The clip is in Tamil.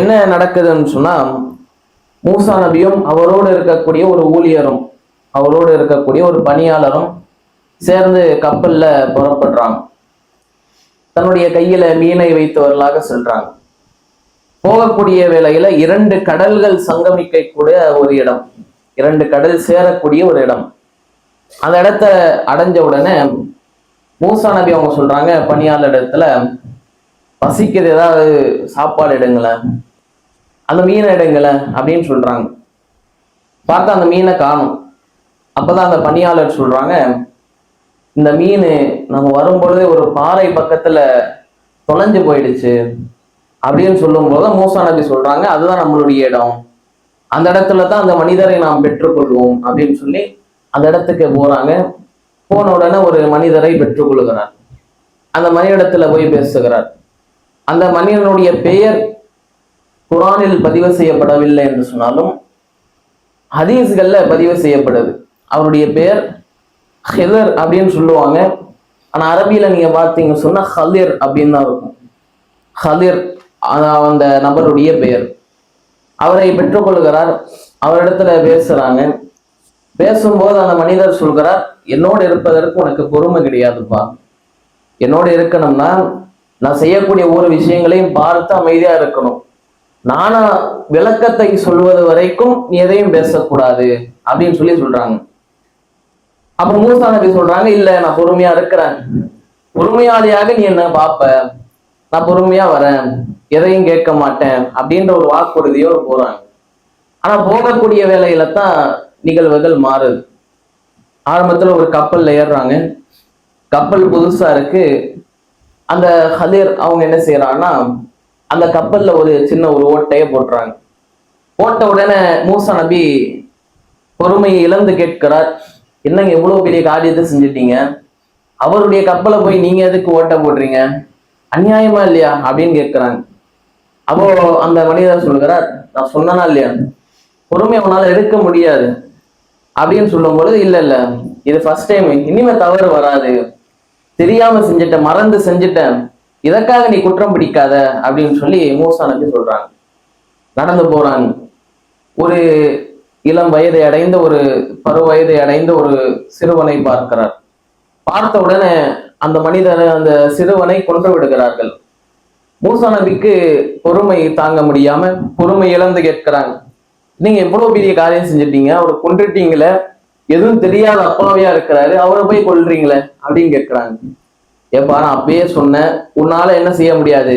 என்ன நடக்குதுன்னு சொன்னா மூசா நபியும் அவரோடு இருக்கக்கூடிய ஒரு ஊழியரும் அவரோடு இருக்கக்கூடிய ஒரு பணியாளரும் சேர்ந்து கப்பல்ல புறப்படுறாங்க. தன்னுடைய கையில மீனை வைத்தவர்களாக செல்றாங்க. போகக்கூடிய வேளையில இரண்டு கடல்கள் சங்கமிக்கக்கூடிய ஒரு இடம் இரண்டு கடல் சேரக்கூடிய ஒரு இடம். அந்த இடத்த அடைஞ்ச உடனே மூசா நபி அவங்க சொல்றாங்க பணியாளர் இடத்துல பசிக்கிறது ஏதாவது சாப்பாடு எடுங்களேன். அந்த மீனை எடுங்களேன் அப்படின்னு சொல்கிறாங்க பார்த்தா அந்த மீனை காணும். அப்பதான் அந்த பணியாளர் சொல்கிறாங்க இந்த மீன் நம்ம வரும்பொழுதே ஒரு பாறை பக்கத்தில் தொலைஞ்சு போயிடுச்சு அப்படின்னு சொல்லும்போது மூசா நபி சொல்கிறாங்க அதுதான் நம்மளுடைய இடம். அந்த இடத்துல தான் அந்த மனிதரை நாம் பெற்றுக்கொள்வோம் அப்படின்னு சொல்லி அந்த இடத்துக்கு போகிறாங்க போன உடனே ஒரு மனிதரை பெற்றுக்கொள்கிறார். அந்த மனிதஇடத்துல போய் பேசுகிறார். அந்த மனிதனுடைய பெயர் குரானில் பதிவு செய்யப்படவில்லை என்று சொன்னாலும் ஹதீஸ்களில் பதிவு செய்யப்படுது. அவருடைய பெயர் ஹெதர் அப்படின்னு சொல்லுவாங்க. ஆனால் அரபியில் நீங்கள் பார்த்தீங்க சொன்னால் ஹலிர் அப்படின்னு தான் இருக்கும். ஹலிர் அந்த நபருடைய பெயர் அவரை பெற்றுக்கொள்கிறார் அவரிடத்துல பேசுகிறாங்க பேசும்போது அந்த மனிதர் சொல்கிறார் என்னோடு இருப்பதற்கு உனக்கு பொறுமை கிடையாதுப்பா. என்னோடு இருக்கணும்னா நான் செய்யக்கூடிய ஒவ்வொரு விஷயங்களையும் பார்த்து அமைதியாக இருக்கணும். நானா விளக்கத்தை சொல்வது வரைக்கும் நீ எதையும் பேசக்கூடாது அப்படின்னு சொல்லி சொல்றாங்க. அப்ப மூசா நபி சொல்றாங்க இல்ல நான் பொறுமையா இருக்கிறேன். பொறுமையாளியாக நீ என்ன பாப்ப நான் பொறுமையா வரேன். எதையும் கேட்க மாட்டேன். அப்படின்ற ஒரு வாக்குறுதியோடு போறாங்க. ஆனா போகக்கூடிய வேலையில தான் நிகழ்வுகள் மாறுது. ஆரம்பத்துல ஒரு கப்பல்ல ஏறுறாங்க. கப்பல் புதுசா இருக்கு. அந்த ஹதீர் அவங்க என்ன செய்யறாங்கன்னா அந்த கப்பல்ல ஒரு சின்ன ஒரு ஓட்டையை போட்டுறாங்க. போட்ட உடனே மூசா நபி பொறுமையை இழந்து கேட்கிறார் என்னங்க எவ்வளவு பெரிய காரியத்தை செஞ்சிட்டீங்க? அவருடைய கப்பலை போய் நீங்க எதுக்கு ஓட்ட போடுறீங்க? அநியாயமா இல்லையா? அப்படின்னு கேட்கிறாங்க. அப்போ அந்த மனிதர் சொல்கிறார் நான் சொன்னனா இல்லையா? பொறுமை அவனால் எடுக்க முடியாது. அப்படின்னு சொல்லும் பொழுது இல்ல இல்ல இது ஃபர்ஸ்ட் டைம் இனிமே தவறு வராது. தெரியாம செஞ்சுட்டேன் மறந்து செஞ்சுட்டேன். இதற்காக நீ குற்றம் பிடிக்காத அப்படின்னு சொல்லி மூசானுக்கு சொல்றாங்க. நடந்து போறாங்க. ஒரு இளம் வயதை அடைந்த ஒரு பருவ வயதை அடைந்த ஒரு சிறுவனை பார்க்கிறார். பார்த்த உடனே அந்த மனிதனை அந்த சிறுவனை கொன்று விடுகிறார்கள். மூசா நபிக்கு பொறுமை தாங்க முடியாம பொறுமை இழந்து கேட்கிறாங்க. நீங்க எவ்வளவு பெரிய காரியம் செஞ்சிட்டீங்க அவரை கொன்றுட்டீங்களே எதுவும் தெரியாத அப்பாவையா இருக்கிறாரு அவரை போய் கொல்றீங்களே அப்படின்னு கேட்கிறாங்க. ஏப்பா நான் அப்பயே சொன்னேன் உன்னால என்ன செய்ய முடியாது?